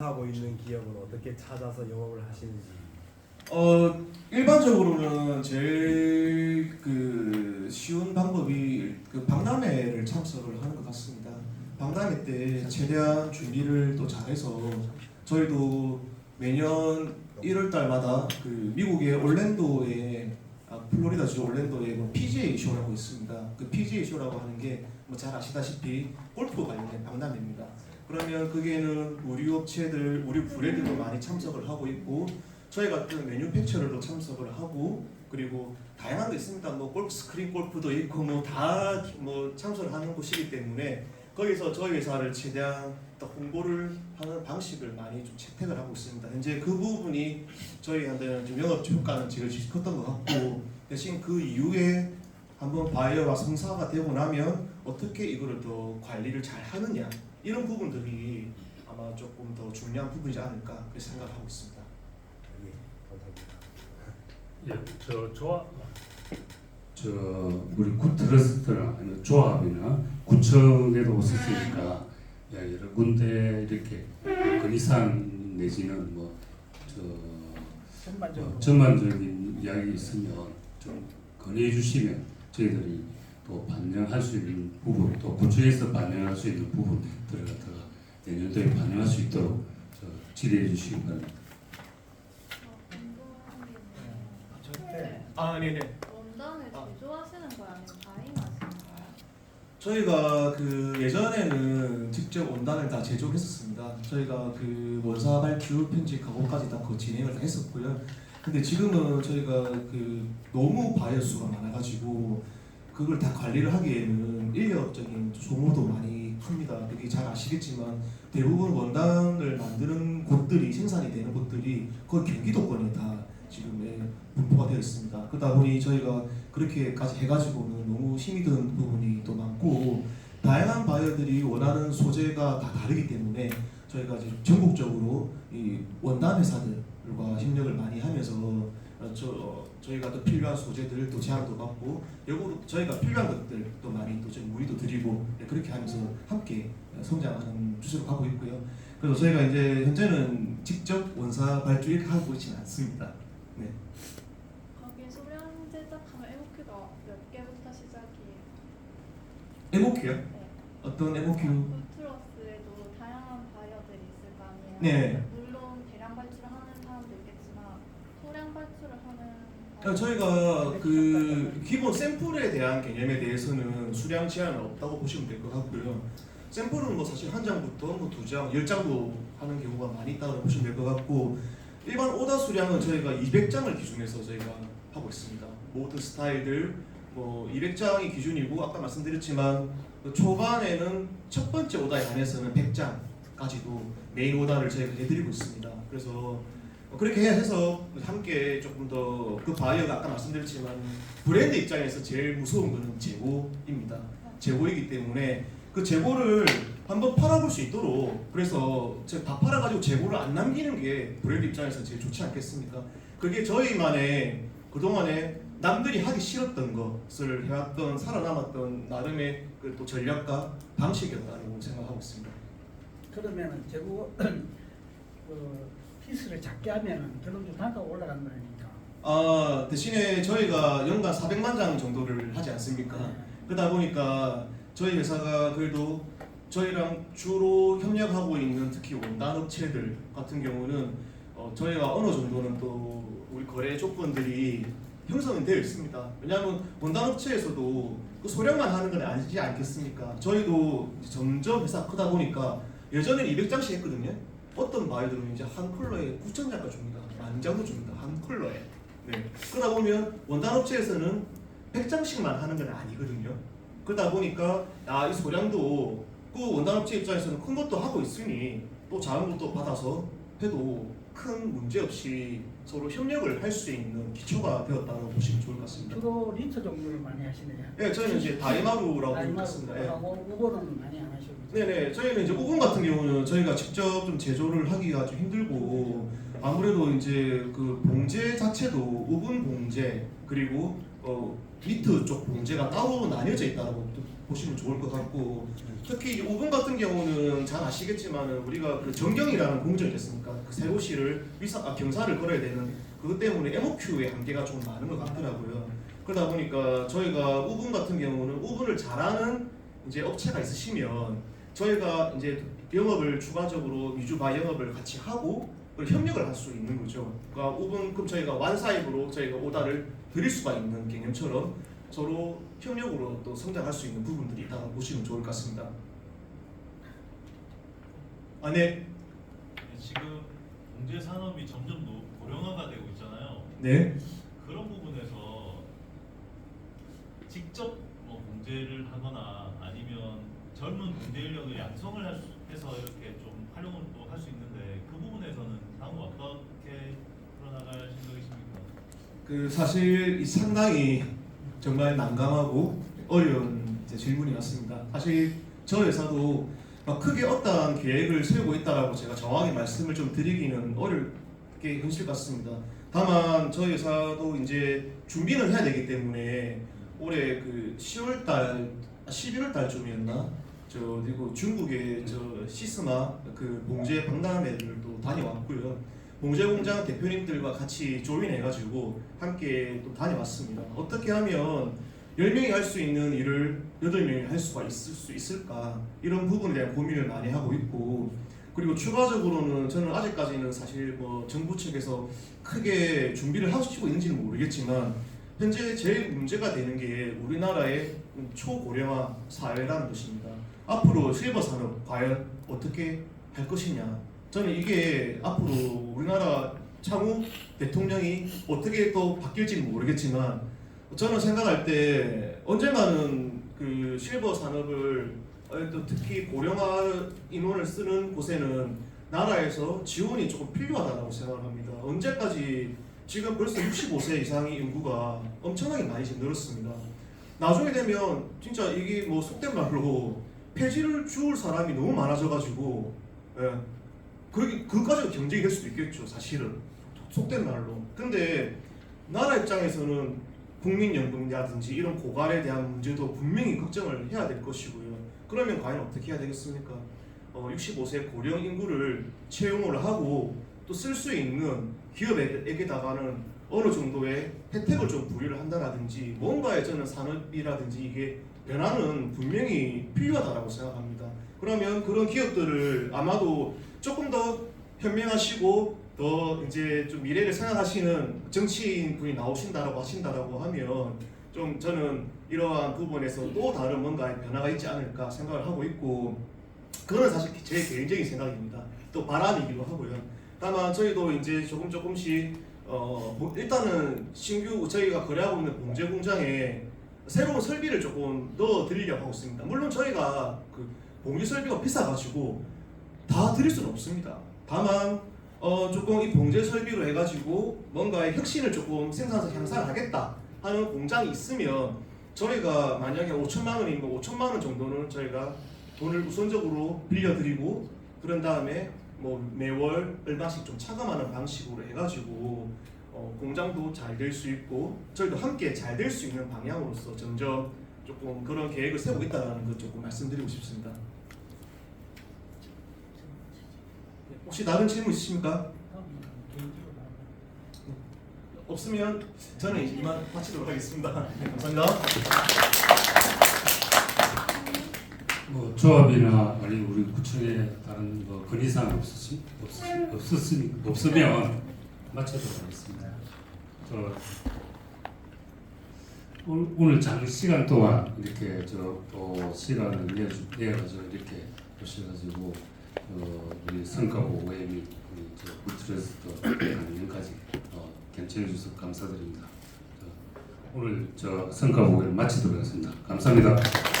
하고 있는 기업은 어떻게 찾아서 영업을 하시는지 어 일반적으로는 제일 그 쉬운 방법이 그 박람회를 참석을 하는 것 같습니다. 박람회 때 최대한 준비를 또 잘해서 저희도 매년 1월 달마다 그 미국의 올랜도에 아, 플로리다주 올랜도에 뭐 PGA 쇼라고 있습니다. 그 PGA 쇼라고 하는 게 뭐 잘 아시다시피 골프 관련된 박람회입니다. 그러면 거기에는 우리 업체들, 우리 브랜드도 많이 참석을 하고 있고 저희 같은 매뉴팩처러도 참석을 하고 그리고 다양한 게 있습니다. 뭐 골프 스크린 골프도 있고 뭐 다뭐 참석을 하는 곳이기 때문에 거기서 저희 회사를 최대한 또 홍보를 하는 방식을 많이 좀 채택을 하고 있습니다. 현재 그 부분이 저희한테는 좀 영업 효과는 제일 컸던 것 같고 대신 그 이후에 한번 바이어가 성사가 되고 나면 어떻게 이거를 더 관리를 잘 하느냐 이런 부분들이 아마 조금 더 중요한 부분이지 않을까 그렇게 생각하고 있습니다. 예, 감사합니다. 예, 저 조합 저 우리 구 트러스트나 아니면 조합이나 구청에도 오셨으니까 야, 여러 군데 이렇게 건의사항 내지는 뭐저 어, 전반적인 이야기 있으면 좀 건의해 주시면 저희들이 또 반영할 수 있는 부분 또 구청에서 반영할 수 있는 부분들을 갖다가 내년도에 반영할 수 있도록 저 질의해 주시기 바랍니다. 아 네네. 원단을 아. 제조하시는 거예요? 아니면 다잉하시는 거예요? 저희가 그 예전에는 직접 원단을 다 제조했었습니다. 저희가 그 원사 발주 편집 가공까지 다 그 진행을 다 했었고요. 근데 지금은 저희가 그 너무 바이어 수가 많아가지고 그걸 다 관리를 하기에는 인력적인 소모도 많이 큽니다. 여기 잘 아시겠지만 대부분 원단을 만드는 곳들이 생산이 되는 곳들이 거의 경기도권에 다 지금 예, 분포가 되어 있습니다. 그러다 보니 저희가 그렇게까지 해가지고는 너무 힘이 드는 부분이 또 많고 다양한 바이어들이 원하는 소재가 다 다르기 때문에 저희가 이제 전국적으로 이 원단 회사들과 협력을 많이 하면서 어, 저 어, 저희가 또 필요한 소재들 또 제안도 받고 역으로 저희가 필요한 것들 또 많이 또 좀 문의도 드리고 네, 그렇게 하면서 함께 성장하는 추세로 가고 있고요. 그래서 저희가 이제 현재는 직접 원사 발주 이렇게 하고 있지는 않습니다. 네. 거기 소량 제작하면 MOQ가 몇 개부터 시작이에요? 에모큐요? 네. 어떤 에모큐? 풀트러스에도 다양한 바이어들이 있을 거 아니에요? 네. 물론 대량 발주를 하는 사람도 있겠지만 소량 발주를 하는 어, 저희가 그 기본 샘플에 대한 개념에 대해서는 수량 제한은 없다고 보시면 될 것 같고요. 샘플은 뭐 사실 한 장부터 뭐 두 장, 열 장도 하는 경우가 많이 있다고 보시면 될 것 같고 일반 오다 수량은 저희가 200장을 기준해서 저희가 하고 있습니다. 모든 스타일들 뭐 200장이 기준이고 아까 말씀드렸지만 그 초반에는 첫 번째 오다에 한해서는 100장까지도 메인 오다를 저희가 해드리고 있습니다. 그래서 그렇게 해서 함께 조금 더 그 바이어가 아까 말씀드렸지만 브랜드 입장에서 제일 무서운 거는 재고입니다. 재고이기 때문에 그 재고를 한번 팔아볼 수 있도록 그래서 다 팔아가지고 재고를 안 남기는 게 브랜드 입장에서 제일 좋지 않겠습니까? 그게 저희만의 그동안에 남들이 하기 싫었던 것을 해왔던 살아남았던 나름의 그 또 전략과 방식이었다고 생각하고 있습니다. 그러면은 재고 그 피스를 작게 하면은 결론적으로 단가가 올라가는 거니까 아 대신에 저희가 연간 400만 장 정도를 하지 않습니까? 그러다 보니까 저희 회사가 그래도 저희랑 주로 협력하고 있는 특히 원단 업체들 같은 경우는 어, 저희가 어느 정도는 또 우리 거래 조건들이 형성은 되어 있습니다. 왜냐하면 원단 업체에서도 그 소량만 하는 건 아니지 않겠습니까? 저희도 점점 회사 크다 보니까 예전에는 200장씩 했거든요. 어떤 바이들은 이제 한 컬러에 9천 장까지 줍니다. 만 장도 줍니다. 한 컬러에. 네. 그러다 보면 원단 업체에서는 100장씩만 하는 건 아니거든요. 그러다 보니까 아 이 소량도 그 원단 업체 입장에서는 큰 것도 하고 있으니 또 작은 것도 받아서 해도 큰 문제 없이 서로 협력을 할 수 있는 기초가 되었다고 보시면 좋을 것 같습니다. 주로 리터 종류를 많이 하시네요. 네, 저희는 이제 다이마루라고 있습니다. 예. 하고 우거는 많이 안 하시고 네네 저희는 이제 오븐 같은 경우는 저희가 직접 좀 제조를 하기가 좀 힘들고 아무래도 이제 그 봉제 자체도 오븐 봉제 그리고 어 미트 쪽 봉제가 따로 나뉘어져 있다고 또 보시면 좋을 것 같고 특히 이 5번 같은 경우는 잘 아시겠지만 우리가 그 정경이라는 공정이 있습니까? 그 세고시를 위사 아, 경사를 걸어야 되는 그것 때문에 MOQ의 한계가 좀 많은 것 같더라고요. 그러다 보니까 저희가 우분 같은 경우는 우분을 잘하는 이제 업체가 있으시면 저희가 이제 영업을 추가적으로 미주바 영업을 같이 하고 협력을 할 수 있는 거죠. 그러니까 우분급 저희가 완사입으로 저희가 오다를 드릴 수가 있는 개념처럼 서로 협력으로 또 성장할 수 있는 부분들이 있다고 보시면 좋을 것 같습니다. 아, 네. 지금 공제 산업이 점점 노- 고령화가 되고 있잖아요. 네. 그런 부분에서 직접 뭐 공제를 하거나 아니면 젊은 공제 인력을 양성을 해서 이렇게 좀 활용을 또 할 수 있는데 그 부분에서는 향후 어떻게 풀어나갈 생각이십니까? 그 사실 이 상당히 정말 난감하고 어려운 이제 질문이 맞습니다. 사실 저 회사도 막 크게 어떠한 계획을 세우고 있다라고 제가 정확히 말씀을 좀 드리기는 어려울 게 현실 같습니다. 다만 저희 회사도 이제 준비는 해야 되기 때문에 올해 그 10월 달, 11월 달쯤이었나? 저 그리고 중국의 저 시스마 그 봉제 박람회를 또 다녀왔고요. 봉제 공장 대표님들과 같이 조인해가지고 함께 또 다녀왔습니다. 어떻게 하면 10명이 할 수 있는 일을 8명이 할 수가 있을 수 있을까 이런 부분에 대한 고민을 많이 하고 있고 그리고 추가적으로는 저는 아직까지는 사실 뭐 정부 측에서 크게 준비를 하시고 있는지는 모르겠지만 현재 제일 문제가 되는 게 우리나라의 초고령화 사회라는 것입니다. 앞으로 실버 산업 과연 어떻게 할 것이냐 저는 이게 앞으로 우리나라 차후 대통령이 어떻게 또 바뀔지는 모르겠지만 저는 생각할 때 언젠가는 그 실버 산업을 어, 또 특히 고령화 인원을 쓰는 곳에는 나라에서 지원이 조금 필요하다고 생각합니다. 언제까지 지금 벌써 65세 이상의 인구가 엄청나게 많이 늘었습니다. 나중에 되면 진짜 이게 뭐 속된 말로 폐지를 주울 사람이 너무 많아져가지고 예. 그렇게 그까지 경쟁이 될 수도 있겠죠 사실은. 속된 말로. 근데 나라 입장에서는 국민연금이라든지 이런 고갈에 대한 문제도 분명히 걱정을 해야 될 것이고요. 그러면 과연 어떻게 해야 되겠습니까? 어, 65세 고령 인구를 채용을 하고 또 쓸 수 있는 기업에게다가는 어느 정도의 혜택을 좀 부여를 한다라든지 뭔가의 저는 산업이라든지 이게 변화는 분명히 필요하다라고 생각합니다. 그러면 그런 기업들을 아마도 조금 더 현명하시고 더 이제 좀 미래를 생각하시는 정치인 분이 나오신다라고 하신다라고 하면 좀 저는 이러한 부분에서 또 다른 뭔가의 변화가 있지 않을까 생각을 하고 있고 그거는 사실 제 개인적인 생각입니다. 또 바람이기도 하고요. 다만 저희도 이제 조금 조금씩 어뭐 일단은 신규 저희가 거래하고 있는 봉제 공장에 새로운 설비를 조금 넣어 드리려고 하고 있습니다. 물론 저희가 그 봉제 설비가 비싸가지고 다 드릴 수는 없습니다. 다만 어 조금 이 봉제 설비로 해가지고 뭔가의 혁신을 조금 생산성 향상하겠다 하는 공장이 있으면 저희가 만약에 5천만 원이면 5천만 원 정도는 저희가 돈을 우선적으로 빌려드리고 그런 다음에 뭐 매월 얼마씩 좀 차감하는 방식으로 해가지고 어, 공장도 잘 될 수 있고 저희도 함께 잘 될 수 있는 방향으로서 점점 조금 그런 계획을 세우고 있다는 것 조금 말씀드리고 싶습니다. 혹시 다른 질문 있으십니까? 없으면 저는 이만 마치도록 하겠습니다. 네, 감사합니다. 뭐 조합이나 아니 우리 구청에 다른 뭐 건의사항 없으 없었으니 없으면 마치도록 하겠습니다. 저 오늘, 장시간 동안 이렇게 저또 시간을 내 내가지고 이렇게 오셔가지고 어, 우리 성가보 오해 및 우리 저 구트레스트 강연까지 어, 경청해 주셔서 감사드립니다. 저, 오늘 저 성가보를 마치도록 하겠습니다. 감사합니다.